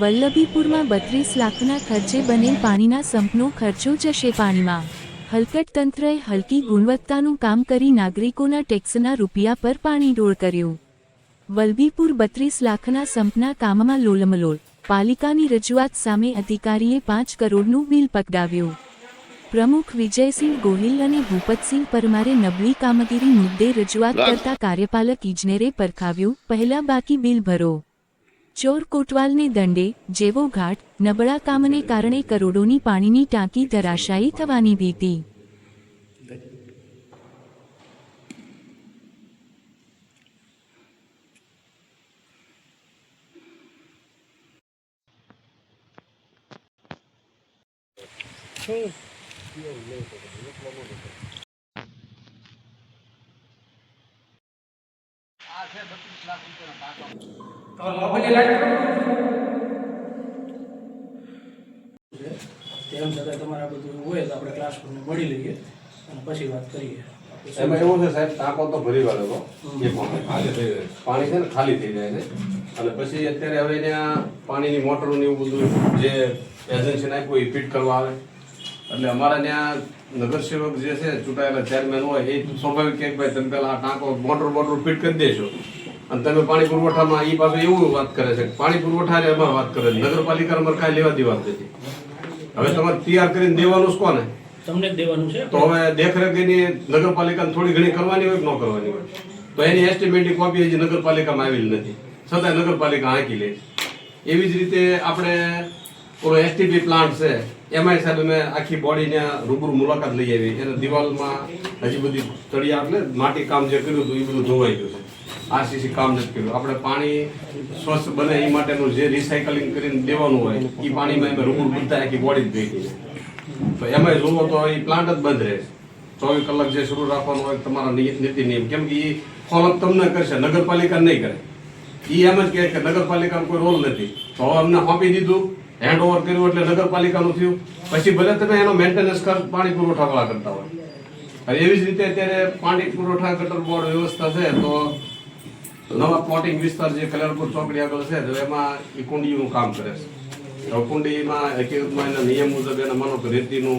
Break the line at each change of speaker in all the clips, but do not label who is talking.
વલ્લભીપુરમાં બત્રીસ લાખના ખર્ચે બનેલ પાણીના સંપનો ખર્ચો જશે પાણીમાં. હલકટ તંત્રએ હલકી ગુણવત્તાનું કામ કરી નાગરિકોના ટેક્સના રૂપિયા પર પાણી ડોળ કર્યું. વલ્લભીપુર બત્રીસ લાખના સંપના કામમાં લોલમલોલ પાલિકાની રજૂઆત સામે અધિકારીએ પાંચ કરોડનું બિલ પકડાવ્યું. પ્રમુખ વિજયસિંહ ગોહિલ અને ભૂપતસિંહ પરમારે નબળી કામગીરી મુદ્દે રજૂઆત કરતા કાર્યપાલક ઇજનેરે પરખાવ્યું પહેલા બાકી બિલ ભરો. ચોર કોટવાલને દંડે જેવો ઘાટ નબળા કામને કારણે કરોડોની પાણીની ટાંકી ધરાશાયી થવાની ભીતિ.
તેમ છતાં તમારા બધું હોય તો આપણે ક્લાસરૂમને મળી લઈએ અને પછી વાત કરીએ.
એમાં એવું છે સાહેબ ટાંકો તો ભરી વાળો એ ખાલી થઈ જાય. પાણી છે ને ખાલી થઈ જાય છે. અને પછી અત્યારે હવે ત્યાં પાણીની મોટરો ને એવું બધું જે એજન્સી નાખ્યું એ ફિટ કરવા આવે. એટલે અમારા ત્યાં નગરસેવક જે છે ચૂંટાયેલા ચેરમેન હોય એ સ્વાભાવિક કે ભાઈ તમે પેલા આ ટાંકો મોટર મોટર ફિટ કરી દેશો અને તમે પાણી પુરવઠામાં એ પાછું એવું વાત કરે છે પાણી પુરવઠા એમાં વાત કરે છે. નગરપાલિકા અમારે કાંઈ લેવા દેવા નથી. હવે તમારે તૈયાર કરીને દેવાનું છે કોને?
તમને દેવાનું છે?
તો હવે દેખરેખ એની નગરપાલિકાને થોડી ઘણી કરવાની હોય કે ન કરવાની હોય? તો એની એસ્ટિમેટની કોપી હજી નગરપાલિકામાં આવેલી નથી. છતાં નગરપાલિકા હાંકી લે એવી જ રીતે આપણે ઓલો એસટીપી પ્લાન્ટ છે એમાંય સાહેબ અમે આખી બોડીને રૂબરૂ મુલાકાત લઈ આવી. એને દિવાલમાં હજી બધી તળિયા એટલે માટી કામ જે કર્યું હતું એ બધું ધોવાઈ ગયું છે. આરસીસી કામ નથી કર્યું. આપણે પાણી સ્વચ્છ બને એ માટેનું જે રિસાયકલિંગ કરીને દેવાનું હોય એ પાણીમાં અમે રૂપુર બધા આખી બોડી જ ભેગી છે તો એમાંય જોવો તો એ પ્લાન્ટ જ બંધ રહે. ચોવીસ કલાક જે શરૂ રાખવાનું હોય તમારા નીતિ નિયમ. કેમ કે એ ફોલોઅપ તમને કરશે, નગરપાલિકા નહીં કરે. એ એમ જ કહે કે નગરપાલિકાનો કોઈ રોલ નથી. તો હવે અમને સોંપી દીધું હેન્ડ ઓવર કર્યું એટલે નગરપાલિકાનું થયું. પછી ભલે તમે એનો મેન્ટેનન્સ ખર્ચ પાણી પુરવઠાવાળા કરતા હોય. એવી જ રીતે અત્યારે પાણી પુરવઠા ગટર બોર્ડ વ્યવસ્થા છે, તો નવા પ્લોટિંગ વિસ્તાર જે કલ્યાણપુર ચોકડી આગળ છે તો એમાં એ કુંડીનું કામ કરે છે. કુંડીમાં હકીકતમાં એના નિયમ મુજબ એને માનો કે રેતીનું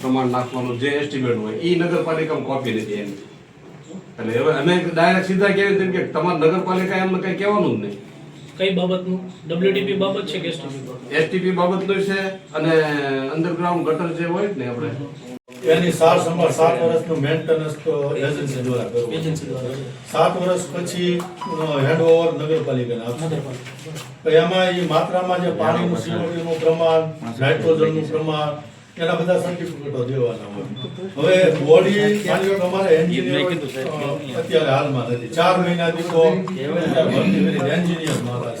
પ્રમાણ નાખવાનું જે એસ્ટિમેટ હોય એ નગરપાલિકામાં કોપી નથી એની. એટલે હવે અમે ડાયરેક્ટ સીધા કહેવી તેમ કે તમારે નગરપાલિકા એમને કઈ કહેવાનું જ નહીં.
કઈ બાબતનું? ડબ્લ્યુડીપી બાબત છે કે એસટીપી બાબત?
એસટીપી બાબતનું છે અને અંડરગ્રાઉન્ડ ગટર જે હોય ને આપણે
એની સાર સંભાળ સાત વર્ષનું મેન્ટેનન્સ તો એજન્સી દ્વારા કરવું સાત વર્ષ પછી હેન્ડઓવર નગરપાલિકાને આપશે. એમાં એ માત્રામાં જે પાણીનું સીઓડીનું પ્રમાણ નાઇટ્રોજનનું પ્રમાણ એના બધા સર્ટિફિકેટો દેવાના હોય. હવે બોડી માની અમારે એન્જિનિયર અત્યારે હાલમાં નથી. ચાર મહિના દીકો એન્જિનિયર મારા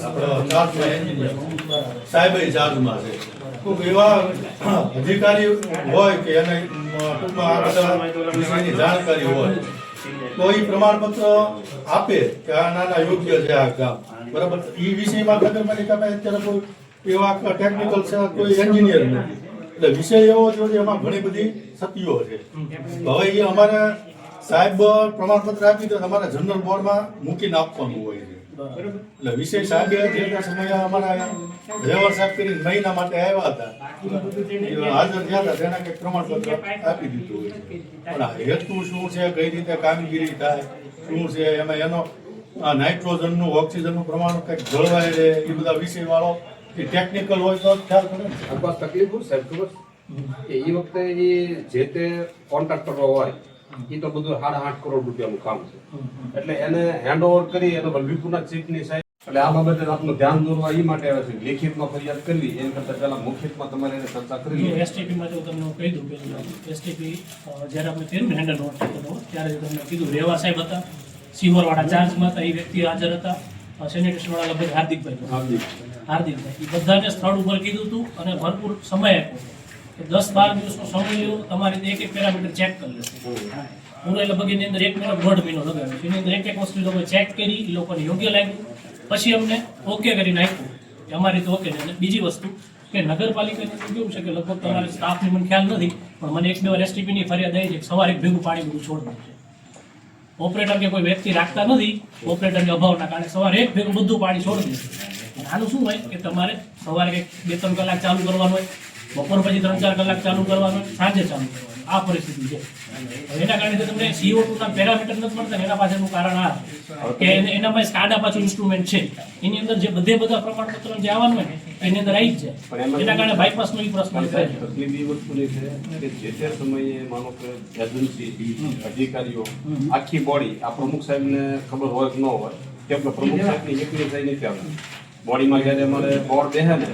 ચાર એન્જિનિયર સાહેબ ચાર્જમાં છે. એવા અધિકારી હોય કે એને ટૂંકમાં આ બધા વિષયની જાણકારી હોય, તો એ પ્રમાણપત્ર આપે કે આ નાના યોગ્ય છે આ કામ. બરાબર? એ વિષયમાં નગરપાલિકા પાસે અત્યારે કોઈ એવા ટેકનિકલ છે, કોઈ એન્જિનિયર નથી. એટલે વિષય એવો છે એમાં ઘણી બધી સતીઓ છે. હવે એ અમારે સાહેબ પ્રમાણપત્ર આપી તો અમારે જનરલ બોર્ડમાં મૂકીને આપવાનું હોય છે. એટલે સાહેબે જે અમારા રેવર સાહેબ કરીને મહિના માટે આવ્યા હતા. હાજર થયા હતા તેના કંઈક પ્રમાણપત્ર આપી દીધું હોય પણ હેતુ શું છે કઈ રીતે કામગીરી થાય શું છે એમાં એનો આ નાઇટ્રોજનનું ઓક્સિજનનું પ્રમાણ કંઈક જળવાય રહે એ બધા વિષય વાળો એ ટેકનિકલ હોય તો ખ્યાલ પડે
તકલીફ સાહેબ ખબર છે? કે એ વખતે એ જે તે કોન્ટ્રાક્ટરો હોય એ તો બધું સાડા આઠ કરોડ રૂપિયાનું કામ છે. એટલે એને હેન્ડ ઓવર કરી એને વલ્લભીપુરના ચીફની સાહેબ. એટલે આ બાબતે આપનું ધ્યાન દોરવા એ માટે આવે છે લેખિતમાં ફરિયાદ કરવી એની કરતાં પહેલાં મૌખિકમાં તમારે એને ચર્ચા કરવી.
એસટીપી માં તો તમને કહી દઉં કે એસટીપી જ્યારે આપણે કર્યું હેન્ડલ નોટ થતો ત્યારે તમને કીધું રેવા સાહેબ હતા સિહોરવાળા ચાર્જમાં હતા એ વ્યક્તિ હાજર હતા સેનિટેશનવાળા લગભગ હાર્દિકભાઈ. હાર્દિક હાર્દિકભાઈ. એ બધાને સ્થળ ઉપર કીધું હતું અને ભરપૂર સમય આપ્યો. કે દસ બાર દિવસનો સમય લ્યો, તમારી એક એક પેરામીટર ચેક કરી લેશે પૂરો એટલે બગીની અંદર એક મહિનો દોઢ મહિનો લગાવ્યો. એની અંદર એક એક વસ્તુ એ ચેક કરી લોકોને યોગ્ય લાગ્યું. પછી અમને ઓકે કરીને આપ્યું કે અમારી તો ઓકે અને બીજી વસ્તુ કે નગરપાલિકાની અંદર કેવું છે કે લગભગ તમારે સ્ટાફની મને ખ્યાલ નથી, પણ મને એક બે વાર એસટીપીની ફરિયાદ આવી છે સવારે ભેગું પાણી બધું છોડી દે છે. ઓપરેટર કે કોઈ વ્યક્તિ રાખતા નથી ઓપરેટરની અભાવના કારણે સવારે એક ભેગું બધું પાણી છોડી દે છે. આનું શું હોય કે તમારે સવારે બે ત્રણ કલાક ચાલુ કરવાનું હોય બપોર પછી ત્રણ ચાર કલાક ચાલુ કરવાનું સાંજે ચાલુ કરવાનું. આ પરિસ્થિતિ છે. એના કારણે તમને સીઓ ના પેરામીટર નથી મળતા એના પાછળનું કારણ આ કે એને- એનામાં સ્કાડા પાછું ઇન્સ્ટ્રુમેન્ટ છે. એની અંદર જે બધે બધા પ્રમાણપત્રો જે આવવાનું હોય ને એની અંદર આવી જ જાય. એના કારણે બાયપાસનો એ પ્રશ્ન
તકલીફ એ વસ્તુની છે કે જે તે સમયે માનો કે એજન્સી અધિકારીઓ આખી બોડી આ પ્રમુખ સાહેબને ખબર હોય કે ન હોય કે પ્રમુખ સાહેબની એકલી થઈ નથી આવતી બોડીમાં જ્યારે અમારે બોર્ડ બેહે ને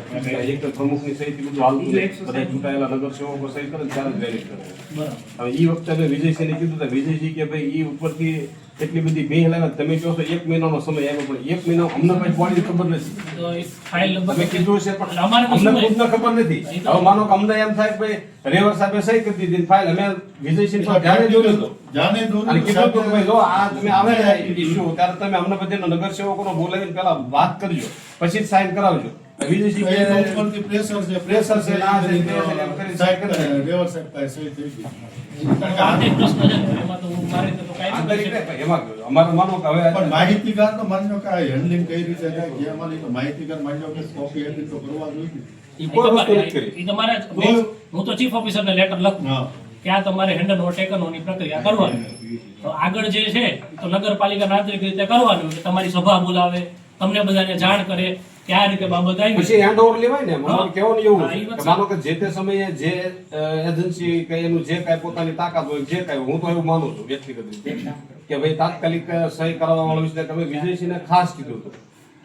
એક એક પ્રમુખની સહિત બધું હાલતું નહીં. બધા ચૂંટાયેલા નગરસેવકો સહિત કરે ત્યારે વેલિડ કરે. હવે ઈ વખતે મેં વિજયસિંહને કીધું વિજયસિંહ કે ભાઈ ઈ ઉપરથી એટલી બધી બે હેલા તમે કહો છો એક મહિનાનો સમય આવ્યો પણ એક મહિનો અમને કઈ બોડી ખબર નથી.
ફાઇલ
કીધું છે પણ
અમારે
અમને? ખુદને ખબર નથી. હવે માનો કે અમને એમ થાય કે ભાઈ રેવર સાહેબે સહી કરી દીધી ફાઇલ અમે વિજયસિંહ સાહેબ જાણે જોયું હતું.
જાણે જોયું
અને કીધું તો ભાઈ જો આ તમે આવે ઇશ્યુ ત્યારે તમે અમને બધાને નગરસેવકોને બોલાવીને પહેલા વાત કરજો. પછી જ સાઈન કરાવજો. વિજયસિંહ
પ્રેશર
કે
છે,
પ્રેશર છે, ના છે, એમ
સાહેબ રેવર સાહેબ પાસે સહી થઈ ગઈ.
આ પ્રશ્ન છે
અમારે માનો કે હવે
પણ માહિતીગાર તો માનજો કે આ હેન્ડલિંગ કઈ રીતે થાય જે અમારી તો માહિતીગાર માનજો કે કોપી એડિટ તો કરવા જોઈએ
ઈ
કોઈ વસ્તુ નથી કરી.
ઈ તમારે હું તો ચીફ ઓફિસર ને લેટર લખું. કે આ તમારે હેન્ડલ ઓવર ટેકન ઓની પ્રક્રિયા કરવાની. તો આગળ જે છે તો નગરપાલિકા નાગરિક રીતે કરવાનું. કે તમારી સભા બોલાવે તમને બધાને જાણ કરે. કે બાબત આવી.
પછી હેન્ડ ઓવર લેવાય ને મને કેવું એવું કે માનો કે જે તે સમયે જે એજન્સી કે એનું જે કાંઈ પોતાની તાકાત હોય જે કાંઈ હું તો એવું માનું છું વ્યક્તિગત રીતે. કે ભાઈ તાત્કાલિક સહી કરવા વાળો વિશે તમે વિજયસિંહને ખાસ કીધું હતું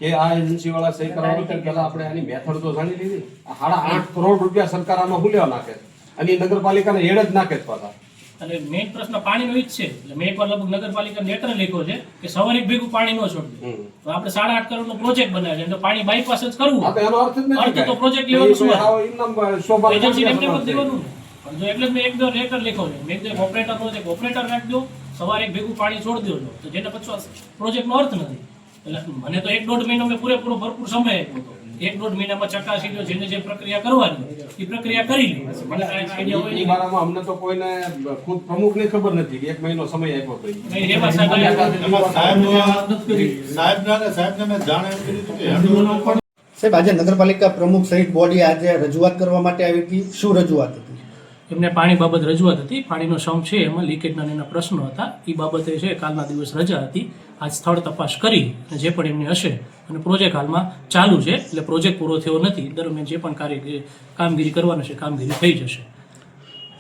કે આ એજન્સી વાળા સહી કરાવવા માટે પહેલા આપણે આની મેથડ તો જાણી લીધી. સાડા આઠ કરોડ રૂપિયા સરકાર આમાં હું લેવા નાખે અને ઈ નગરપાલિકાને એડ જ નાખે જ પાછા.
અને મેઇન પ્રશ્ન પાણીનો જ છે. એટલે મેં એકવાર લગભગ નગરપાલિકા લેટર લખ્યો છે કે સવારે ભેગું પાણી ન છોડવું. તો આપણે સાડા આઠ કરોડનો પ્રોજેક્ટ બનાવ્યો છે. પાણી બાયપાસ જ કરવું.
અર્થ
તો પ્રોજેક્ટ લેવાનું શું એજન્સી એમને પણ દેવાનું પણ જો એટલે મેં એક દો લેટર લખ્યો છે. મેં કીધું ઓપરેટર પ્રોજેક્ટ ઓપરેટર રાખજો. દો સવારે ભેગું પાણી છોડી દેજો તો જેને પછી પ્રોજેક્ટનો અર્થ નથી. એટલે મને તો એક દોઢ મહિનો મેં પૂરેપૂરો ભરપૂર સમય આપ્યો હતો. એક દોઢ મહિનામાં ચકાસી લો જેને જે પ્રક્રિયા કરવાની એ પ્રક્રિયા કરી લી. મને કાંઈ આઈડિયા હોય નહીં.
બારામાં અમને તો કોઈને ખુદ પ્રમુખને ખબર નથી કે એક મહિનો સમય આપ્યો તો ઈ.
મેં રેવા સાહેબ આવ્યા.
એમાં સાહેબ ને સાહેબને મેં જાણ એમ કરી કે હેન્ડઓવર પણ
સાહેબ આજે નગરપાલિકા પ્રમુખ સહિત બોડી આજે રજૂઆત કરવા માટે આવી હતી. શું રજૂઆત હતી?
એમને પાણી બાબત રજૂઆત હતી. પાણીનો સમ છે એમાં લીકેજના ને એના પ્રશ્નો હતા. એ બાબતે છે કાલના દિવસ રજા હતી આજ સ્થળ તપાસ કરી અને જે પણ એમની હશે અને પ્રોજેક્ટ હાલમાં ચાલુ છે એટલે પ્રોજેક્ટ પૂરો થયો નથી દરમિયાન જે પણ કાર્ય કામગીરી કરવાની છે કામગીરી થઈ જશે.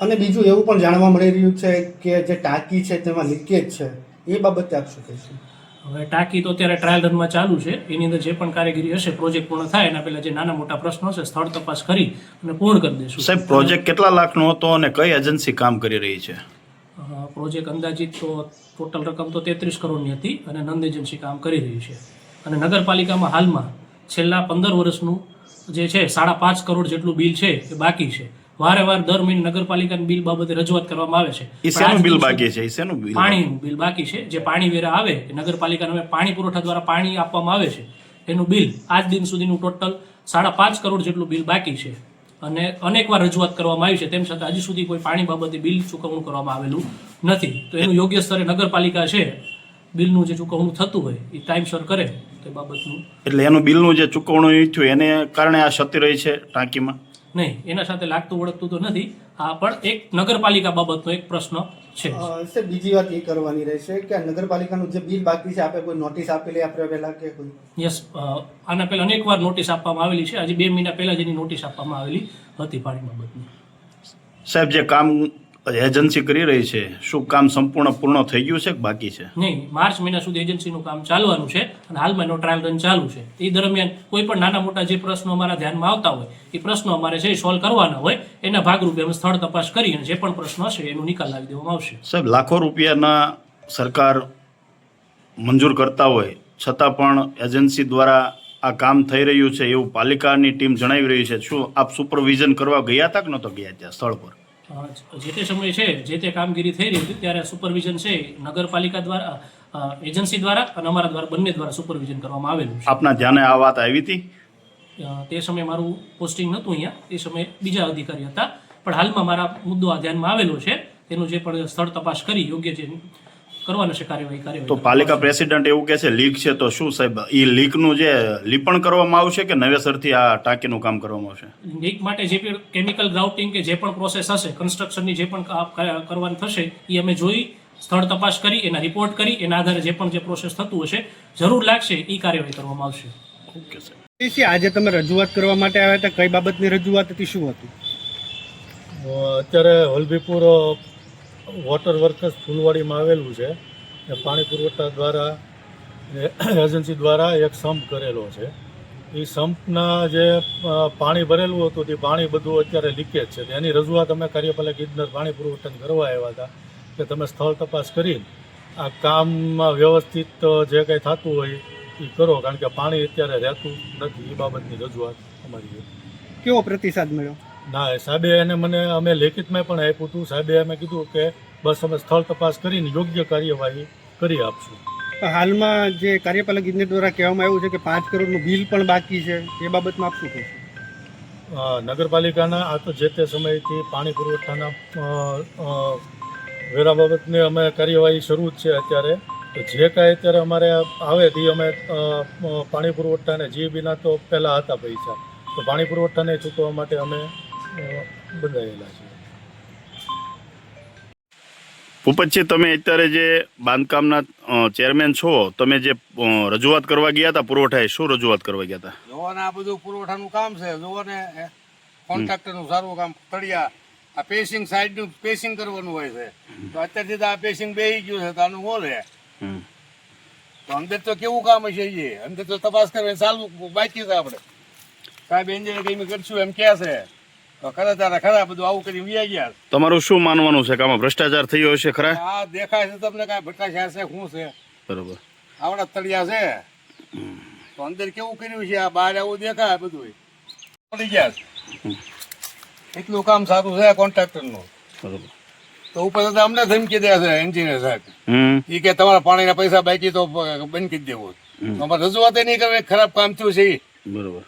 અને બીજું એવું પણ જાણવા મળી રહ્યું છે કે જે ટાંકી છે તેમાં લીકેજ છે એ બાબતે આપ શું કહેશો?
હવે ટાંકી તો અત્યારે ટ્રાયલ રનમાં ચાલુ છે એની અંદર જે પણ કારીગરી હશે પ્રોજેક્ટ પૂર્ણ થાય એના પહેલા જે નાના મોટા પ્રશ્નો છે સ્થળ તપાસ કરી અને પૂર્ણ કરી દઈશું
સાહેબ પ્રોજેક્ટ કેટલા લાખનો હતો અને કઈ એજન્સી કામ કરી રહી છે?
પ્રોજેક્ટ અંદાજિત તો ટોટલ રકમ તો તેત્રીસ કરોડની હતી અને નંદ એજન્સી કામ કરી રહ્યું છે. અને નગરપાલિકામાં હાલમાં છેલ્લા પંદર વર્ષનું જે છે સાડા પાંચ કરોડ જેટલું બિલ છે એ બાકી છે. વારે વાર દર મહિને નગરપાલિકાની બિલ બાબતે રજૂઆત કરવામાં આવે છે.
બિલ બાકી છે?
પાણીનું બિલ બાકી છે. જે પાણી વેરા આવે એ નગરપાલિકાને પાણી પુરવઠા દ્વારા પાણી આપવામાં આવે છે. એનું બિલ આજ દિન સુધીનું ટોટલ સાડા પાંચ કરોડ જેટલું બિલ બાકી છે. અને અનેકવાર રજૂઆત કરવામાં આવી છે. તેમ છતાં હજી સુધી કોઈ પાણી બાબતે બિલ ચૂકવણું કરવામાં આવેલું નથી. તો એનું યોગ્ય સ્તરે નગરપાલિકા છે બિલનું જે ચૂકવણું થતું હોય એ ટાઈમસર કરે તો એ બાબતનું.
એટલે એનું બિલનું જે ચૂકવણું થયું એને કારણે આ ક્ષતિ રહી છે ટાંકીમાં?
નહીં એના સાથે લાગતું વળગતું તો નથી. આ પણ એક નગરપાલિકા બાબતનો એક પ્રશ્ન છે.
સર બીજી વાત એ કરવાની રહેશે કે આ નગરપાલિકાનું જે બિલ બાકી છે આપે કોઈ નોટિસ આપેલી આપણે પહેલા કે કોઈ?
યસ આના પહેલા અનેક વાર નોટિસ આપવામાં આવેલી છે. આજે બે મહિના પહેલા જેની નોટિસ આપવામાં આવેલી હતી પાણી બાબતની.
સાહેબ જે કામ એજન્સી કરી રહી છે. શું કામ સંપૂર્ણ પૂર્ણ થઈ ગયું છે કે બાકી છે?
નહીં માર્ચ મહિના સુધી એજન્સીનું કામ ચાલવાનું છે અને હાલમાં એનો ટ્રાયલ રન ચાલુ છે. એ દરમિયાન કોઈ પણ નાના મોટા જે પ્રશ્નો અમારા ધ્યાનમાં આવતા હોય એ પ્રશ્નો અમારે છે સોલ્વ કરવાના હોય એના ભાગરૂપે અમે સ્થળ તપાસ કરી અને જે પણ પ્રશ્નો હશે એનો નિકાલ લાવી દેવામાં આવશે.
સાહેબ લાખો રૂપિયાના સરકાર મંજૂર કરતા હોય છતાં પણ એજન્સી દ્વારા આ કામ થઈ રહ્યું છે એવું પાલિકાની ટીમ જણાવી રહી છે. શું આપ સુપરવિઝન કરવા ગયા હતા કે નહોતો ગયા ત્યાં સ્થળ પર?
જે તે સમયે છે જે તે કામગીરી થઈ રહી હતી ત્યારે સુપરવિઝન છે નગરપાલિકા દ્વારા એજન્સી દ્વારા અને અમારા દ્વારા બંને દ્વારા સુપરવિઝન કરવામાં આવેલું છે.
આપના ધ્યાને આ વાત આવી હતી?
તે સમયે મારું પોસ્ટિંગ નહોતું અહીંયા તે સમયે બીજા અધિકારી હતા. પણ હાલમાં મારા મુદ્દો આ ધ્યાનમાં આવેલો છે. તેનું જે પણ સ્થળ તપાસ કરી યોગ્ય જે કરવાનું છે કાર્યવાહી કાર્યવાહી
તો પાલિકા પ્રેસિડન્ટ એવું કહે છે લીક છે તો શું સાહેબ? એ લીકનું જે લીપણ કરવામાં આવશે કે નવેસરથી આ ટાંકીનું કામ કરવામાં આવશે?
લીક માટે જે પણ કેમિકલ ગ્રાઉટિંગ કે જે પણ પ્રોસેસ હશે કન્સ્ટ્રક્શનની જે પણ કરવાનું થશે એ અમે જોઈ સ્થળ તપાસ કરી એના રિપોર્ટ કરી એના આધારે જે પણ જે પ્રોસેસ થતું હશે જરૂર લાગશે એ કાર્યવાહી કરવામાં આવશે.
ઓકે સાહેબ.
છે આજે તમે રજૂઆત કરવા માટે આવ્યા હતા કઈ બાબતની રજૂઆત હતી શું હતું?
અત્યારે વલભીપુર અ, વોટર વર્કર્સ ફૂલવાડીમાં આવેલું છે એ પાણી પુરવઠા દ્વારા એજન્સી દ્વારા એક સંપ કરેલો છે. એ સંપના જે પાણી ભરેલું હતું તે પાણી બધું અત્યારે લીકેજ છે. એની રજૂઆત અમે કાર્યપાલક ઇજનર પાણી પુરવઠાને કરવા આવ્યા હતા કે તમે સ્થળ તપાસ કરી આ કામમાં વ્યવસ્થિત જે કંઈ થતું હોય એ કરો, કારણ કે પાણી અત્યારે રહેતું નથી. એ બાબતની રજૂઆત અમારી
કેવો પ્રતિસાદ મળ્યો?
ના સાહેબે એને મને અમે લેખિતમાં પણ આપ્યું હતું. સાહેબે અમે કીધું કે બસ અમે સ્થળ તપાસ કરીને યોગ્ય કાર્યવાહી કરી આપશું.
હાલમાં જે કાર્યપાલક ઇજનેર દ્વારા કહેવામાં આવ્યું છે કે પાંચ કરોડનું બિલ પણ બાકી છે એ બાબતમાં આપ શું કહેશો?
નગરપાલિકાના આ તો જે તે સમયથી પાણી પુરવઠાના વેરા બાબતની અમે કાર્યવાહી શરૂ જ છે અત્યારે. તો જે કાંઈ અત્યારે અમારે આવે તે અમે પાણી પુરવઠાને જીબીના તો પહેલાં હતા પૈસા. તો પાણી પુરવઠાને ચૂકવવા માટે અમે બંધાયેલા છે.
ભૂપતજી તમે અત્યારે જે બાંધકામના ચેરમેન છો તમે જે રજૂઆત કરવા ગયા હતા પુરવઠાએ શું રજૂઆત કરવા ગયા હતા?
જોવો ને આ બધું પુરવઠાનું કામ છે. જોવો ને કોન્ટ્રાક્ટરનું સારું કામ તળિયા આ પેસિંગ સાઈડનું પેસિંગ કરવાનું હોય છે. તો અત્યારથી તો આ પેસિંગ બેહી ગયું છે તો આનું બોલે
હમ.
તો અંદર તો કેવું કામ હશે એ અંદર તો તપાસ કરવાની ચાલુ બાકી છે આપણે. સાહેબ એન્જિનિયર કઈ કરશું એમ ક્યાં છે. તો ખરા તારા ખરા બધું આવું કરી વ્યા ગયા.
તમારું શું માનવાનું છે કે આમાં ભ્રષ્ટાચાર થયો હશે ખરા?
આ દેખાય છે તમને કાંઈ ભ્રષ્ટાચાર છે શું છે?
બરોબર.
આવડા તળિયા છે. તો અંદર કેવું કર્યું છે? આ બહાર આવું દેખાય બધું પડી ગયા. એટલું કામ સારું છે કોન્ટ્રાક્ટરનું.
બરોબર.
તો ઉપર તો અમને ધમકી દે છે એન્જિનિયર સાહેબ. એ કે તમારા પાણીના પૈસા બાકી તો બંધ કરી દેવું. અમારે રજૂઆત નહીં કરે ખરાબ કામ થયું છે
બરોબર.